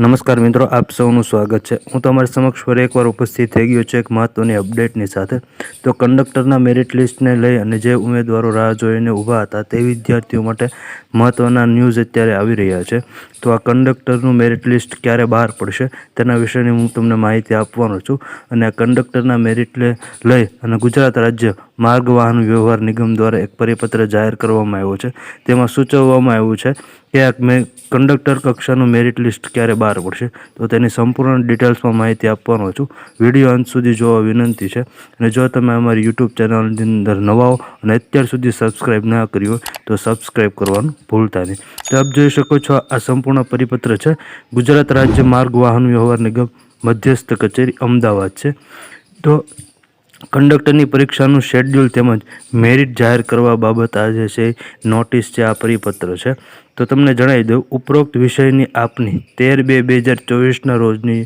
નમસ્કાર મિત્રો, આપ સૌનું સ્વાગત છે. હું તમારી સમક્ષ ફરી એકવાર ઉપસ્થિત થઈ ગયો છું એક મહત્વની અપડેટની સાથે. તો કંડક્ટરના મેરિટ લિસ્ટને લઈ અને જે ઉમેદવારો રાહ જોઈને ઊભા હતા તે વિદ્યાર્થીઓ માટે મહત્ત્વના ન્યૂઝ અત્યારે આવી રહ્યા છે. તો આ કંડક્ટરનું મેરિટ લિસ્ટ ક્યારે બહાર પડશે તેના વિશેની હું તમને માહિતી આપવાનો છું. અને આ કંડક્ટરના મેરિટ લઈ અને ગુજરાત રાજ્ય માર્ગ વાહન વ્યવહાર નિગમ દ્વારા એક પરિપત્ર જાહેર કરવામાં આવ્યો છે. તેમાં સૂચવવામાં આવ્યું છે કે મેં કંડક્ટર કક્ષાનું મેરિટ લિસ્ટ ક્યારે બહાર પડશે? તો તેની સંપૂર્ણ ડિટેલ્સમાં માહિતી આપવાનો છું. વીડિયો અંત સુધી જોવા વિનંતી છે. અને જો તમે અમારી યુટ્યુબ ચેનલની અંદર નવા અને અત્યાર સુધી સબસ્ક્રાઇબ ના કર્યું હોય, તો સબસ્ક્રાઇબ કરવાનું ભૂલતા નહીં. તો આપ જોઈ શકો છો, આ સંપૂર્ણ પરિપત્ર છે. ગુજરાત રાજ્ય માર્ગ વાહન વ્યવહાર નિગમ મધ્યસ્થ કચેરી અમદાવાદ છે. તો કંડક્ટરની પરીક્ષાનું શેડ્યુલ તેમજ મેરિટ જાહેર કરવા બાબત આજે છે નોટિસ છે, આ પરિપત્ર છે. તો તમને જણાવી દઉં, ઉપરોક્ત વિષયની આપની તેર બે બે હજાર ચોવીસના રોજની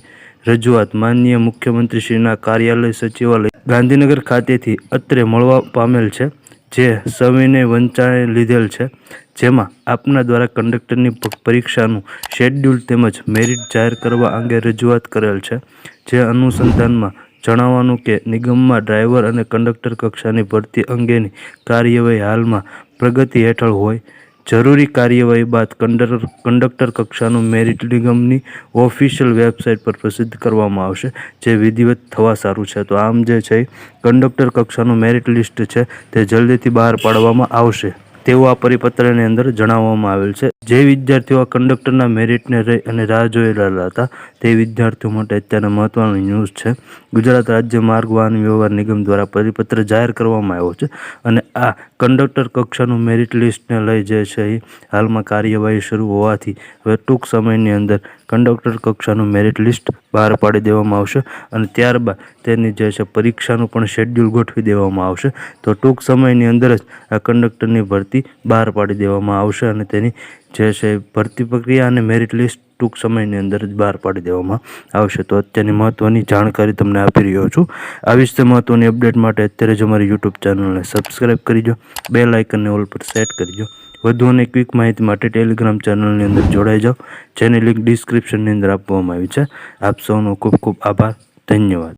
રજૂઆત માનનીય મુખ્યમંત્રીશ્રીના કાર્યાલય સચિવાલય ગાંધીનગર ખાતેથી અત્રે મળવા પામેલ છે, જે સવિને વંચાણે લીધેલ છે. જેમાં આપના દ્વારા કંડક્ટરની પરીક્ષાનું શેડ્યુલ તેમજ મેરિટ જાહેર કરવા અંગે રજૂઆત કરેલ છે. જે અનુસંધાનમાં જણાવવાનું કે નિગમમાં ડ્રાઈવર અને કંડક્ટર કક્ષાની ભરતી અંગેની કાર્યવાહી હાલમાં પ્રગતિ હેઠળ હોય. જરૂરી કાર્યવાહી બાદ કંડક્ટર કંડક્ટર કક્ષાનું મેરિટ નિગમની ઓફિશિયલ વેબસાઇટ પર પ્રસિદ્ધ કરવામાં આવશે, જે વિધિવત થવા સારું છે. તો આમ જે છે, કંડક્ટર કક્ષાનું મેરિટ લિસ્ટ છે, તે જલ્દીથી બહાર પાડવામાં આવશે. તેવું આ પરિપત્રની અંદર જણાવવામાં આવેલ છે. જે વિદ્યાર્થીઓ આ કંડક્ટરના મેરિટને રહી અને રાહ જોઈ હતા, તે વિદ્યાર્થીઓ માટે અત્યારે મહત્વનો ન્યૂઝ છે. ગુજરાત રાજ્ય માર્ગ વાહન વ્યવહાર નિગમ દ્વારા પરિપત્ર જાહેર કરવામાં આવ્યો છે અને આ કંડક્ટર કક્ષાનું મેરિટ લિસ્ટને લઈ જે છે એ હાલમાં કાર્યવાહી શરૂ હોવાથી હવે ટૂંક સમયની અંદર કંડક્ટર કક્ષાનું મેરિટ લિસ્ટ બહાર પાડી દેવામાં આવશે અને ત્યારબાદ તેની જે છે પરીક્ષાનું પણ શેડ્યુલ ગોઠવી દેવામાં આવશે. તો ટૂંક સમયની અંદર જ આ કંડક્ટરની ભરતી બહાર પાડી દેવામાં આવશે અને તેની જે છે ભરતી પ્રક્રિયા અને મેરિટ લિસ્ટ ટૂંક સમયની અંદર જ બહાર પાડી દેવામાં આવશે. તો અત્યારની મહત્ત્વની જાણકારી તમને આપી રહ્યો છું. આવી જ મહત્ત્વની અપડેટ માટે અત્યારે જ અમારી યુટ્યુબ ચેનલને સબસ્ક્રાઈબ કરીજો બે લાઇકનને ઓલ પર સેટ કરીજો વધુ અને ક્વિક માહિતી માટે ટેલિગ્રામ ચેનલની અંદર જોડાઈ જાઓ. જેની લિંક ડિસ્ક્રિપ્શનની અંદર આપવામાં આવી છે. આપ સૌનો ખૂબ ખૂબ આભાર. ધન્યવાદ.